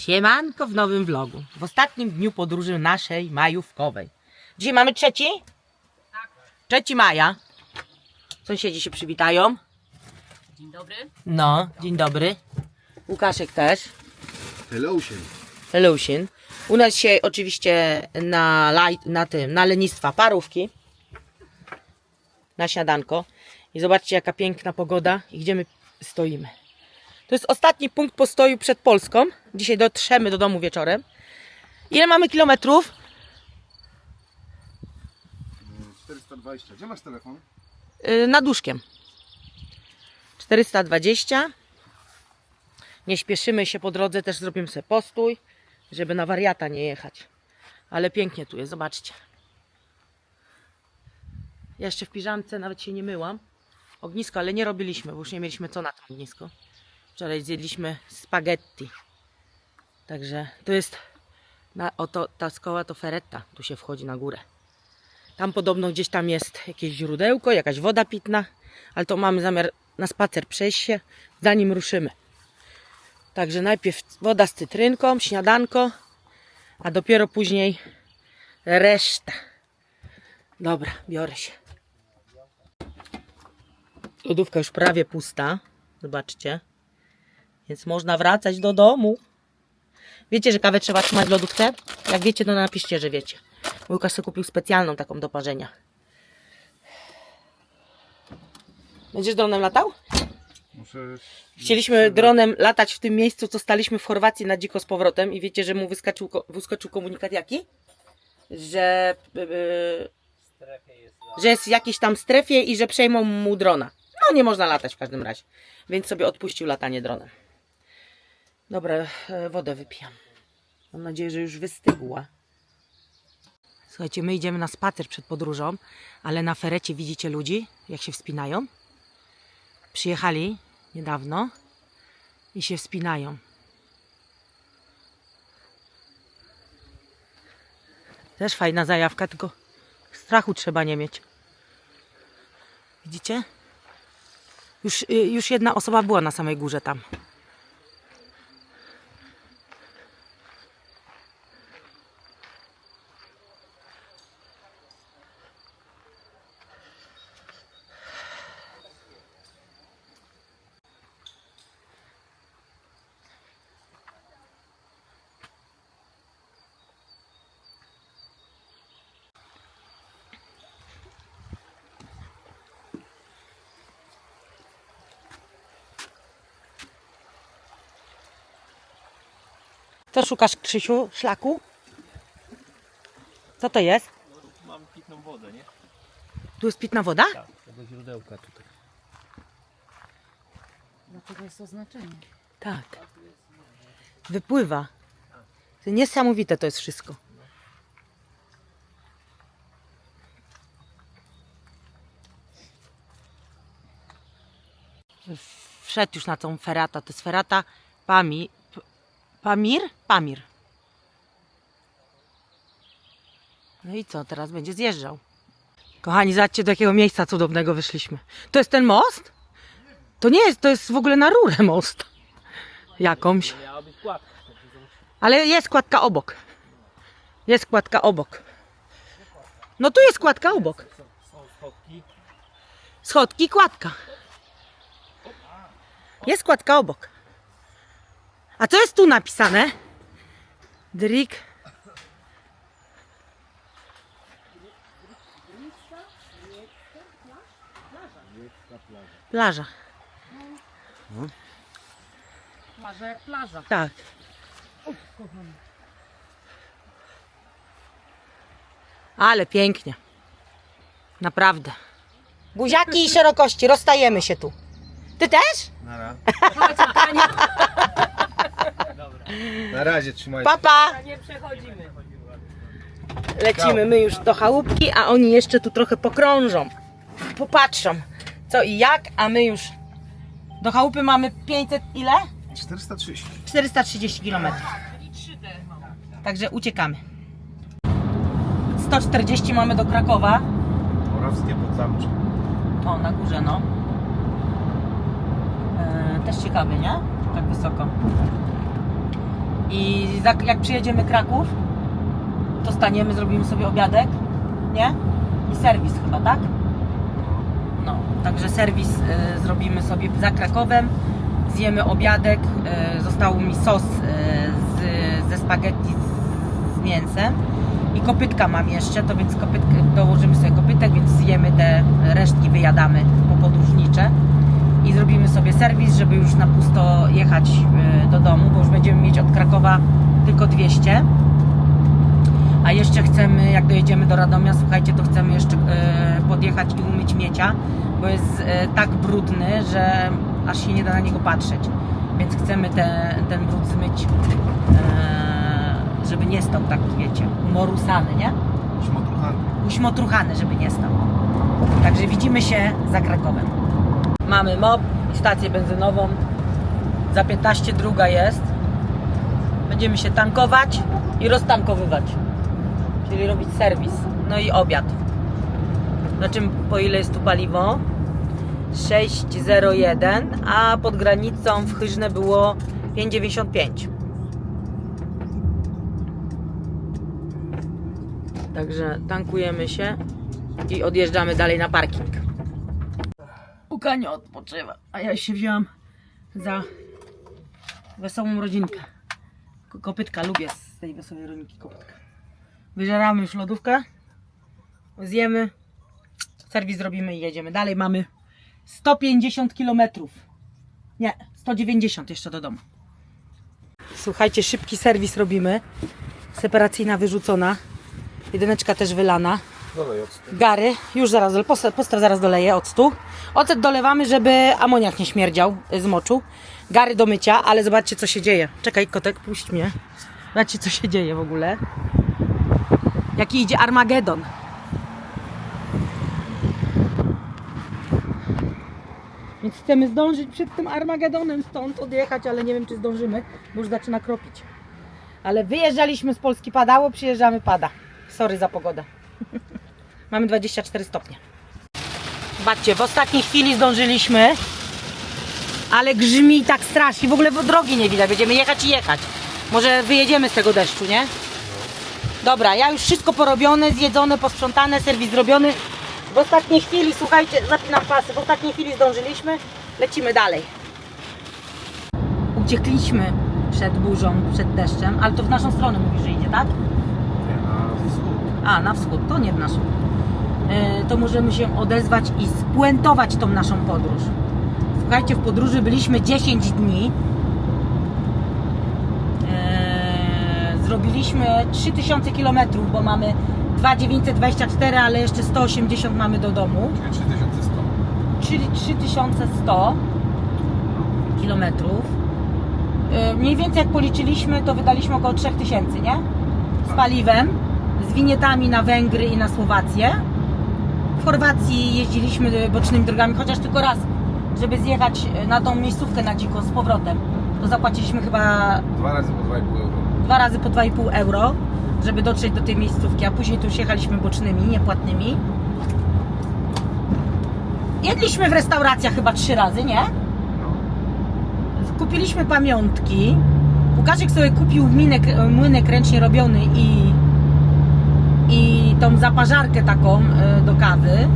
Siemanko w nowym vlogu. W ostatnim dniu podróży naszej majówkowej. Dzisiaj mamy trzeci? Trzeci maja. Sąsiedzi się przywitają. Dzień dobry. No, dzień dobry. Łukaszek też. Hellosie. Lusin. U nas dzisiaj oczywiście na, light, na tym, na lenistwa parówki. Na śniadanko. I zobaczcie jaka piękna pogoda i gdzie my stoimy. To jest ostatni punkt postoju przed Polską. Dzisiaj dotrzemy do domu wieczorem. Ile mamy kilometrów? 420. Gdzie masz telefon? Yy, nad łóżkiem. 420. Nie śpieszymy się po drodze, też zrobimy sobie postój, żeby na wariata nie jechać. Ale pięknie tu jest, zobaczcie. Ja jeszcze w piżamce nawet się nie myłam. Ognisko, ale nie robiliśmy, bo już nie mieliśmy co na to ognisko. Wczoraj zjedliśmy spaghetti. Także to jest, na, oto, ta skoła to feretta, tu się wchodzi na górę. Tam podobno gdzieś tam jest jakieś źródełko, jakaś woda pitna, ale to mamy zamiar na spacer przejść się, zanim ruszymy. Także najpierw woda z cytrynką, śniadanko, a dopiero później reszta. Dobra, biorę się. Lodówka już prawie pusta. Zobaczcie. Więc można wracać do domu. Wiecie, że kawę trzeba trzymać w lodówce? Jak wiecie, to napiszcie, że wiecie. Mój Łukasz sobie kupił specjalną taką do parzenia. Będziesz dronem latał? Muszę... Chcieliśmy dronem latać w tym miejscu, co staliśmy w Chorwacji na dziko z powrotem i wiecie, że mu wyskoczył, ko- wyskoczył komunikat jaki? Że, yy, że jest w jakiejś tam strefie i że przejmą mu drona. No nie można latać w każdym razie. Więc sobie odpuścił latanie dronem. Dobra, e, wodę wypijam. Mam nadzieję, że już wystygła. Słuchajcie, my idziemy na spacer przed podróżą, ale na ferecie widzicie ludzi, jak się wspinają? Przyjechali niedawno i się wspinają. Też fajna zajawka, tylko strachu trzeba nie mieć. Widzicie? Już, y, już jedna osoba była na samej górze tam. Co szukasz, Krzysiu? Szlaku? Co to jest? Mam pitną wodę, nie? Tu jest pitna woda? Tak, tego źródełka tutaj. Dlatego jest oznaczenie. Tak. Wypływa. To niesamowite to jest wszystko. Wszedł już na tą ferata. To jest ferata Pami... Pamir? Pamir. No i co, teraz będzie zjeżdżał. Kochani, zobaczcie do jakiego miejsca cudownego wyszliśmy. To jest ten most? To nie jest, to jest w ogóle na rurę most. Jakąś. Ale jest kładka obok. Jest kładka obok. No tu jest kładka obok. Schodki, kładka. Jest kładka obok. A co jest tu napisane? Drik. Plaża. Plaża jak plaża. Tak. Ale pięknie. Naprawdę. Buziaki i szerokości, rozstajemy się tu. Ty też? Nara. Tania, Na razie trzymaj. Papa! nie przechodzimy. Lecimy my już do chałupki, a oni jeszcze tu trochę pokrążą. Popatrzą co i jak, a my już do chałupy mamy 500 ile? 430. 430 km. Także uciekamy. 140 mamy do Krakowa. Morawskie Podzamcze. O, na górze, no. E, też ciekawie, nie? Tak wysoko. I jak przyjedziemy Kraków, to staniemy, zrobimy sobie obiadek, nie? I serwis chyba, tak? No, także serwis y, zrobimy sobie za Krakowem, zjemy obiadek, y, został mi sos y, z, ze spaghetti z, z mięsem i kopytka mam jeszcze, to więc kopytkę, dołożymy sobie kopytek, więc zjemy te resztki, wyjadamy po podróżnicze i zrobimy sobie serwis, żeby już na pusto jechać y, do domu, bo już będziemy mieć od Krakowa tylko 200. A jeszcze chcemy, jak dojedziemy do Radomia, słuchajcie, to chcemy jeszcze e, podjechać i umyć miecia, bo jest e, tak brudny, że aż się nie da na niego patrzeć. Więc chcemy te, ten brud zmyć, żeby nie stał tak, wiecie, morusany, nie? Szmotruchany. Uśmotruchany, żeby nie stał. Także widzimy się za Krakowem. Mamy MOP i stację benzynową. Za 15 druga jest. Będziemy się tankować i roztankowywać. Czyli robić serwis. No i obiad. Na czym po ile jest tu paliwo? 6,01, a pod granicą w Chyżne było 5,95. Także tankujemy się i odjeżdżamy dalej na parking. Uka nie odpoczywa, a ja się wziąłam za wesołą rodzinkę. Ko- Kopytka, lubię z tej wesołej rodzinki kopytka. Wyżeramy już lodówkę, zjemy, serwis zrobimy i jedziemy. Dalej mamy 150 km. Nie, 190 jeszcze do domu. Słuchajcie, szybki serwis robimy. Separacyjna wyrzucona. Jedyneczka też wylana. Dolej octu. Gary, już zaraz, postaw, postaw zaraz doleję octu. Ocet dolewamy, żeby amoniak nie śmierdział z moczu. Gary do mycia, ale zobaczcie co się dzieje. Czekaj kotek, puść mnie. Zobaczcie co się dzieje w ogóle. Jaki idzie Armagedon. Więc chcemy zdążyć przed tym Armagedonem stąd odjechać, ale nie wiem czy zdążymy, bo już zaczyna kropić. Ale wyjeżdżaliśmy z Polski padało, przyjeżdżamy pada. Sorry za pogodę. Mamy 24 stopnie. Zobaczcie, w ostatniej chwili zdążyliśmy, ale grzmi tak strasznie. W ogóle drogi nie widać. Będziemy jechać i jechać. Może wyjedziemy z tego deszczu, nie? Dobra, ja już wszystko porobione, zjedzone, posprzątane, serwis zrobiony. W ostatniej chwili, słuchajcie, zapinam pasy, w ostatniej chwili zdążyliśmy, lecimy dalej. Uciekliśmy przed burzą, przed deszczem, ale to w naszą stronę mówi, że idzie, tak? Nie, na wschód. A, na wschód, to nie w naszą. E, to możemy się odezwać i spuentować tą naszą podróż. Słuchajcie, w podróży byliśmy 10 dni. E, zrobiliśmy 3000 km, bo mamy 2924, ale jeszcze 180 mamy do domu, Czyli 3100. czyli 3100 kilometrów. E, Mniej więcej jak policzyliśmy, to wydaliśmy około 3000, nie? Z paliwem, z winietami na Węgry i na Słowację. W Chorwacji jeździliśmy bocznymi drogami, chociaż tylko raz, żeby zjechać na tą miejscówkę na dziko z powrotem. To zapłaciliśmy chyba Dwa razy po 2,5 euro. dwa razy po 2,5 euro, żeby dotrzeć do tej miejscówki, a później tu już jechaliśmy bocznymi, niepłatnymi. Jedliśmy w restauracjach chyba trzy razy, nie? No. Kupiliśmy pamiątki. Łukaszek sobie kupił młynek, młynek ręcznie robiony i, i tą zaparzarkę taką e, do kawy.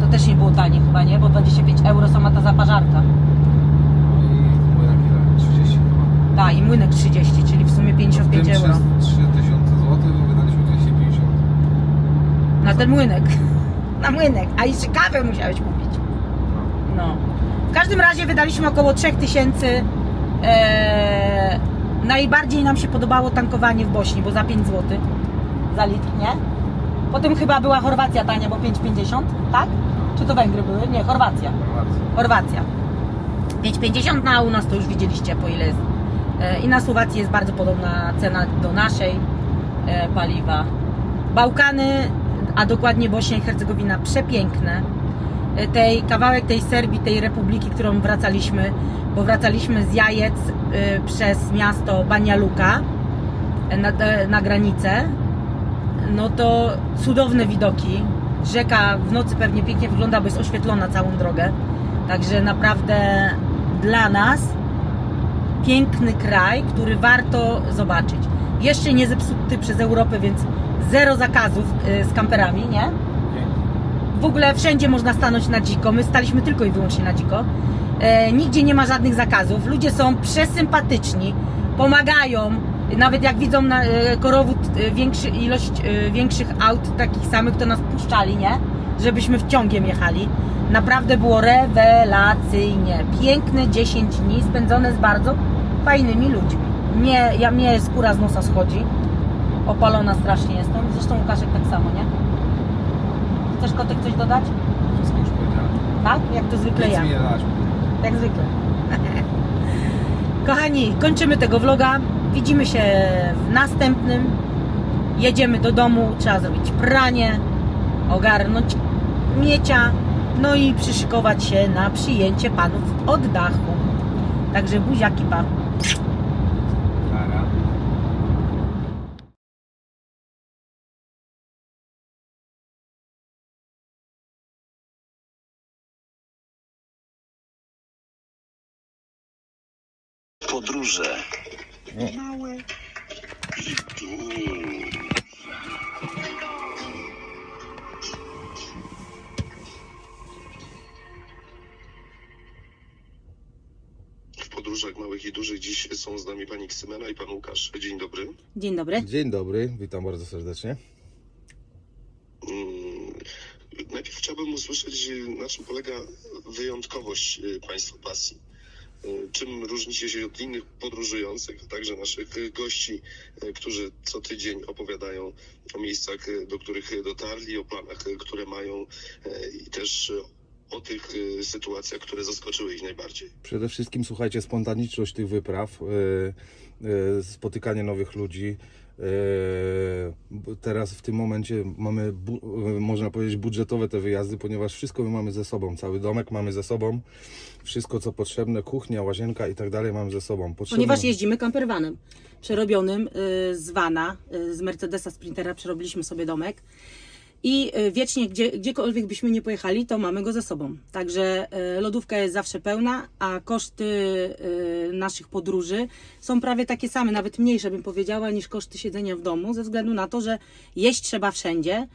To też nie było tanie chyba, nie? Bo 25 euro sama ta zaparzarka. No i młynek ile? 30 chyba. Tak, i młynek 30, czyli w sumie 55 W euro. 3000 zł wydaliśmy 250. Na ten młynek. Na młynek. A jeszcze kawę musiałeś kupić. No. No. W każdym razie wydaliśmy około 3000. Eee, najbardziej nam się podobało tankowanie w Bośni, bo za 5 zł za litr, nie? Potem chyba była Chorwacja tania, bo 5,50, tak? Czy to Węgry były? Nie, Chorwacja. Chorwacja. Chorwacja. 5,50 na u nas to już widzieliście po ile jest. E, I na Słowacji jest bardzo podobna cena do naszej e, paliwa. Bałkany, a dokładnie Bośnia i Hercegowina, przepiękne. E, Tej kawałek tej Serbii, tej republiki, którą wracaliśmy, bo wracaliśmy z Jajec e, przez miasto Banja Luka e, na, e, na granicę. No to cudowne widoki. Rzeka w nocy pewnie pięknie wygląda, bo jest oświetlona całą drogę. Także naprawdę dla nas piękny kraj, który warto zobaczyć. Jeszcze nie zepsuty przez Europę, więc zero zakazów y, z kamperami, nie? W ogóle wszędzie można stanąć na dziko. My staliśmy tylko i wyłącznie na dziko. E, nigdzie nie ma żadnych zakazów. Ludzie są przesympatyczni, pomagają. Nawet jak widzą na e, korowód e, większy, ilość e, większych aut takich samych, to nas puszczali, nie? Żebyśmy w ciągiem jechali. Naprawdę było rewelacyjnie. Piękne 10 dni spędzone z bardzo fajnymi ludźmi. Nie, ja, mnie skóra z nosa schodzi. Opalona strasznie jestem. Zresztą Łukaszek tak samo, nie? Chcesz kotek coś dodać? Wszystko już powiedziałem. Tak? Jak to zwykle Nic ja. nie dać. Jak zwykle. Kochani, kończymy tego vloga. Widzimy się w następnym. Jedziemy do domu, trzeba zrobić pranie, ogarnąć miecia, no i przyszykować się na przyjęcie panów od dachu. Także buziaki pa. Nara. podróże. Małe i duże. W podróżach małych i dużych dziś są z nami pani Ksymena i pan Łukasz. Dzień dobry. Dzień dobry. Dzień dobry, witam bardzo serdecznie. Mm, Najpierw chciałbym usłyszeć, na czym polega wyjątkowość y, państwa pasji. Y, Czym różnicie się od innych podróżujących, także naszych gości, y, którzy co tydzień opowiadają o miejscach, y, do których dotarli, o planach, które mają i też o tych sytuacjach, które zaskoczyły ich najbardziej. Przede wszystkim słuchajcie, spontaniczność tych wypraw, spotykanie nowych ludzi. Teraz w tym momencie mamy, można powiedzieć, budżetowe te wyjazdy, ponieważ wszystko my mamy ze sobą. Cały domek mamy ze sobą, wszystko co potrzebne, kuchnia, łazienka i tak dalej mamy ze sobą. Potrzebne... Ponieważ jeździmy campervanem przerobionym y, z vana, y, z Mercedesa Sprintera przerobiliśmy sobie domek i y, wiecznie gdzie, gdziekolwiek byśmy nie pojechali, to mamy go ze sobą. Także lodówka jest zawsze pełna, a koszty naszych podróży są prawie takie same, nawet mniejsze bym powiedziała, niż koszty siedzenia w domu, ze względu na to, że jeść trzeba wszędzie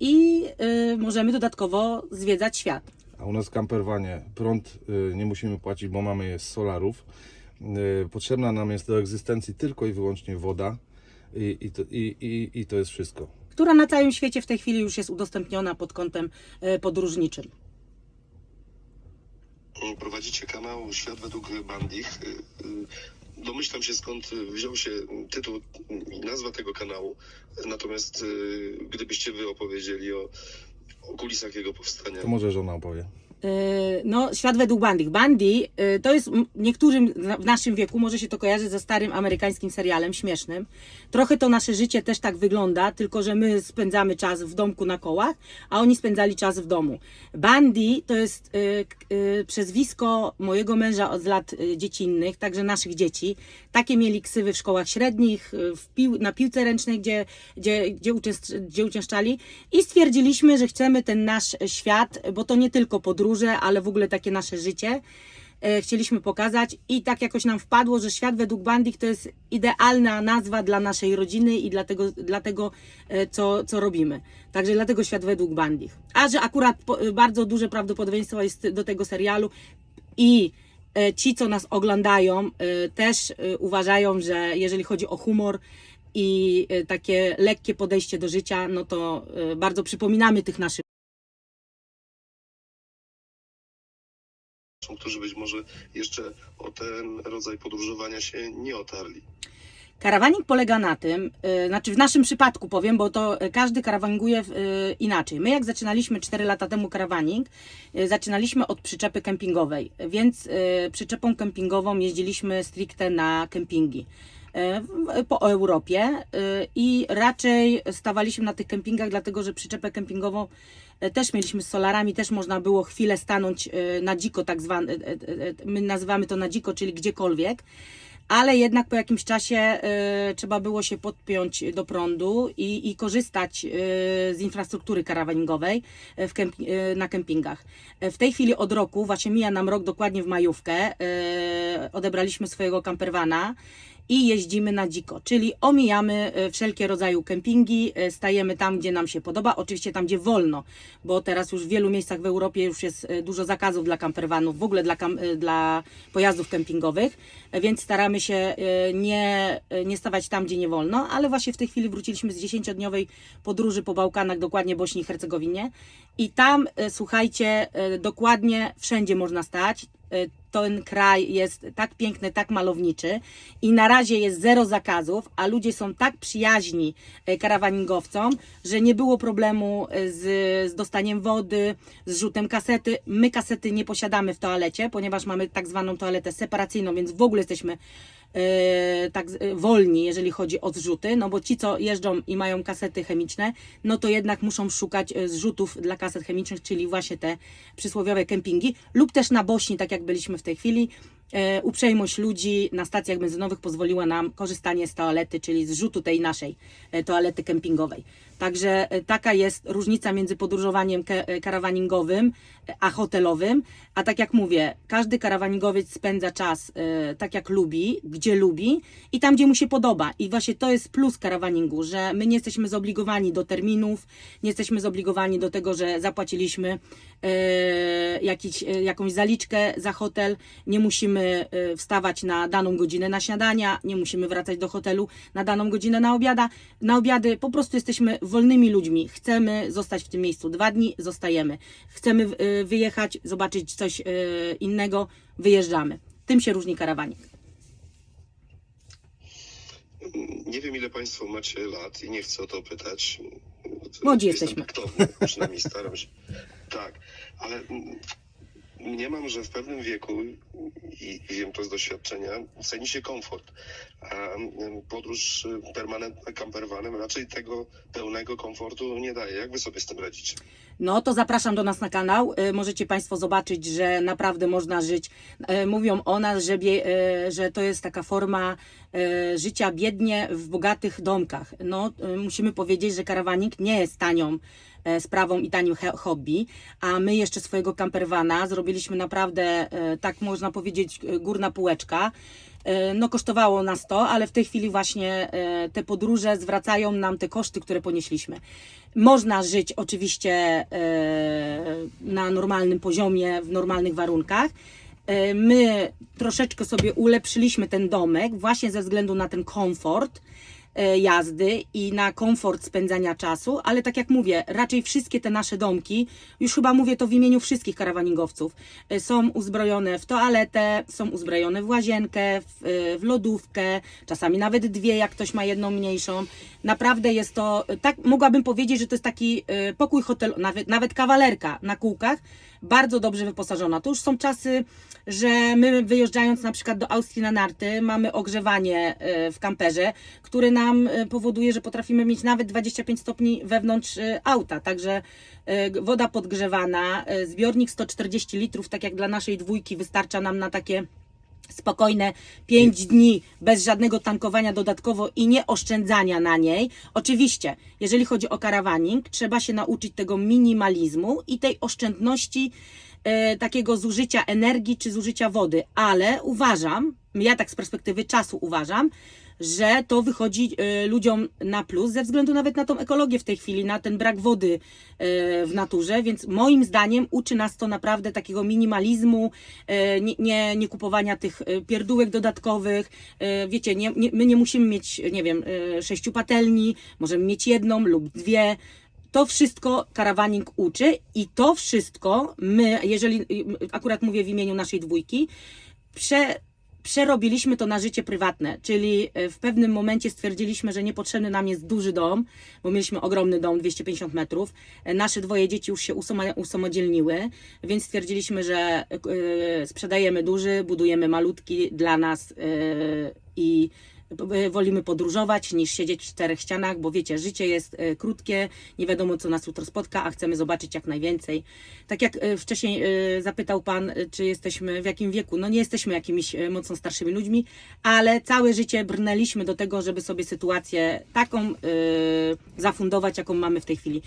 i możemy dodatkowo zwiedzać świat. A u nas w camperwanie prąd y, nie musimy płacić, bo mamy je z solarów. Y, Potrzebna nam jest do egzystencji tylko i wyłącznie woda i, i, to, i, i, i to jest wszystko. która na całym świecie w tej chwili już jest udostępniona pod kątem e, podróżniczym. Prowadzicie kanał Świat według Bandich. Y, Domyślam się skąd wziął się tytuł i nazwa tego kanału. Natomiast gdybyście wy opowiedzieli o, o kulisach jego powstania. To może żona opowie. E, No, świat według Bandich. Bandy e, to jest niektórym w naszym wieku może się to kojarzyć ze starym amerykańskim serialem śmiesznym. Trochę to nasze życie też tak wygląda, tylko że my spędzamy czas w domku na kołach, a oni spędzali czas w domu. Bandy to jest e, przezwisko mojego męża od lat dziecinnych, także naszych dzieci. Takie mieli ksywy w szkołach średnich, w pił, na piłce ręcznej, gdzie, gdzie, gdzie, gdzie uczęszczali i stwierdziliśmy, że chcemy ten nasz świat, bo to nie tylko podróże, ale w ogóle takie nasze życie e, chcieliśmy pokazać i tak jakoś nam wpadło, że świat według Bandik to jest idealna nazwa dla naszej rodziny i dla tego, e, co, co robimy. Także dlatego świat według Bandich. A że akurat bardzo duże prawdopodobieństwo jest do tego serialu i e, ci, co nas oglądają, też uważają, że jeżeli chodzi o humor i takie lekkie podejście do życia, no to bardzo przypominamy tych naszych Którzy być może jeszcze o ten rodzaj podróżowania się nie otarli. Karawaning polega na tym, y, znaczy w naszym przypadku powiem, bo to każdy karawanguje y, inaczej. My jak zaczynaliśmy 4 lata temu karawaning, y, zaczynaliśmy od przyczepy kempingowej, więc y, przyczepą kempingową jeździliśmy stricte na kempingi y, po Europie y, i raczej stawaliśmy na tych kempingach, dlatego że przyczepę kempingową też mieliśmy z solarami, też można było chwilę stanąć y, na dziko, tak zwane, y, my nazywamy to na dziko, czyli gdziekolwiek ale jednak po jakimś czasie e, trzeba było się podpiąć do prądu i, i korzystać e, z infrastruktury karawaningowej e, e, na kempingach. E, W tej chwili od roku, właśnie mija nam rok dokładnie w majówkę, e, odebraliśmy swojego campervana i jeździmy na dziko, czyli omijamy e, wszelkie rodzaju kempingi, e, stajemy tam, gdzie nam się podoba, oczywiście tam, gdzie wolno, bo teraz już w wielu miejscach w Europie już jest e, dużo zakazów dla campervanów, w ogóle dla, dla pojazdów kempingowych, więc staramy się nie, nie stawać tam, gdzie nie wolno, ale właśnie w tej chwili wróciliśmy z 10-dniowej podróży po Bałkanach, dokładnie Bośni i Hercegowinie i tam, słuchajcie, dokładnie wszędzie można stać, ten kraj jest tak piękny, tak malowniczy i na razie jest zero zakazów, a ludzie są tak przyjaźni e, karawaningowcom, że nie było problemu e, z, z dostaniem wody, z rzutem kasety. My kasety nie posiadamy w toalecie, ponieważ mamy tak zwaną toaletę separacyjną, więc w ogóle jesteśmy tak z- e, wolni, jeżeli chodzi o zrzuty, no bo ci, co jeżdżą i mają kasety chemiczne, no to jednak muszą szukać e, zrzutów dla kaset chemicznych, czyli właśnie te przysłowiowe kempingi, lub też na Bośni, tak jak byliśmy w tej chwili. E, uprzejmość ludzi na stacjach benzynowych pozwoliła nam korzystanie z toalety, czyli zrzutu tej naszej e, toalety kempingowej. Także e, taka jest różnica między podróżowaniem e, karawaningowym e, a hotelowym. A tak jak mówię, każdy karawaningowiec spędza czas e, tak jak lubi, gdzie lubi i tam, gdzie mu się podoba. I właśnie to jest plus karawaningu, że my nie jesteśmy zobligowani do terminów, nie jesteśmy zobligowani do tego, że zapłaciliśmy e, jakiś, e, jakąś zaliczkę za hotel, nie musimy e, wstawać na daną godzinę na śniadania, nie musimy wracać do hotelu na daną godzinę na obiada, na obiady, po prostu jesteśmy wolnymi ludźmi. Chcemy zostać w tym miejscu dwa dni, zostajemy. Chcemy e, wyjechać, zobaczyć coś e, innego, wyjeżdżamy. Tym się różni karawanik. Nie wiem, ile Państwo macie lat i nie chcę o to pytać. Młodzi Jestem jesteśmy. taktowny, przynajmniej staram się. Tak, ale mm, mniemam, że w pewnym wieku, i wiem to z doświadczenia, ceni się komfort. A podróż y, permanentna campervanem raczej tego pełnego komfortu nie daje. Jak Wy sobie z tym radzicie? No to zapraszam do nas na kanał. Y, Możecie Państwo zobaczyć, że naprawdę można żyć. Y, Mówią o nas, że, że to jest taka forma życia biednie w bogatych domkach. No musimy powiedzieć, że karawanik nie jest tanią sprawą i tanim hobby, a my jeszcze swojego campervana zrobiliśmy naprawdę, e, tak można powiedzieć, e, górna półeczka. E, No kosztowało nas to, ale w tej chwili właśnie e, te podróże zwracają nam te koszty, które ponieśliśmy. Można żyć oczywiście e, na normalnym poziomie, w normalnych warunkach. E, My troszeczkę sobie ulepszyliśmy ten domek właśnie ze względu na ten komfort e, jazdy i na komfort spędzania czasu, ale tak jak mówię, raczej wszystkie te nasze domki, już chyba mówię to w imieniu wszystkich karawaningowców, e, są uzbrojone w toaletę, są uzbrojone w łazienkę, w, e, w lodówkę, czasami nawet dwie, jak ktoś ma jedną mniejszą. Naprawdę jest to, e, tak mogłabym powiedzieć, że to jest taki e, pokój hotel, nawet, nawet kawalerka na kółkach, bardzo dobrze wyposażona. To już są czasy, że my wyjeżdżając na przykład do Austrii na narty, mamy ogrzewanie e, w kamperze, które nam e, powoduje, że potrafimy mieć nawet 25 stopni wewnątrz e, auta. Także g- woda podgrzewana, zbiornik 140 litrów, tak jak dla naszej dwójki, wystarcza nam na takie spokojne 5 dni bez żadnego tankowania dodatkowo i nie oszczędzania na niej. Oczywiście, jeżeli chodzi o karawaning, trzeba się nauczyć tego minimalizmu i tej oszczędności e, takiego zużycia energii czy zużycia wody, ale uważam, ja tak z perspektywy czasu uważam, że to wychodzi e, ludziom na plus, ze względu nawet na tą ekologię w tej chwili, na ten brak wody e, w naturze, więc moim zdaniem uczy nas to naprawdę takiego minimalizmu, e, nie, nie, nie kupowania tych pierdółek dodatkowych. Wiecie, nie, nie, my nie musimy mieć, nie wiem, sześciu patelni, możemy mieć jedną lub dwie. To wszystko karawaning uczy i to wszystko my, jeżeli akurat mówię w imieniu naszej dwójki, prze, przerobiliśmy to na życie prywatne, czyli e, w pewnym momencie stwierdziliśmy, że niepotrzebny nam jest duży dom, bo mieliśmy ogromny dom, 250 metrów. E, Nasze dwoje dzieci już się usamodzielniły, więc stwierdziliśmy, że e, sprzedajemy duży, budujemy malutki dla nas i wolimy podróżować niż siedzieć w czterech ścianach, bo wiecie, życie jest y, krótkie, nie wiadomo co nas jutro spotka, a chcemy zobaczyć jak najwięcej. Tak jak y, wcześniej zapytał Pan, czy jesteśmy w jakim wieku, no nie jesteśmy jakimiś mocno starszymi ludźmi, ale całe życie brnęliśmy do tego, żeby sobie sytuację taką zafundować, jaką mamy w tej chwili.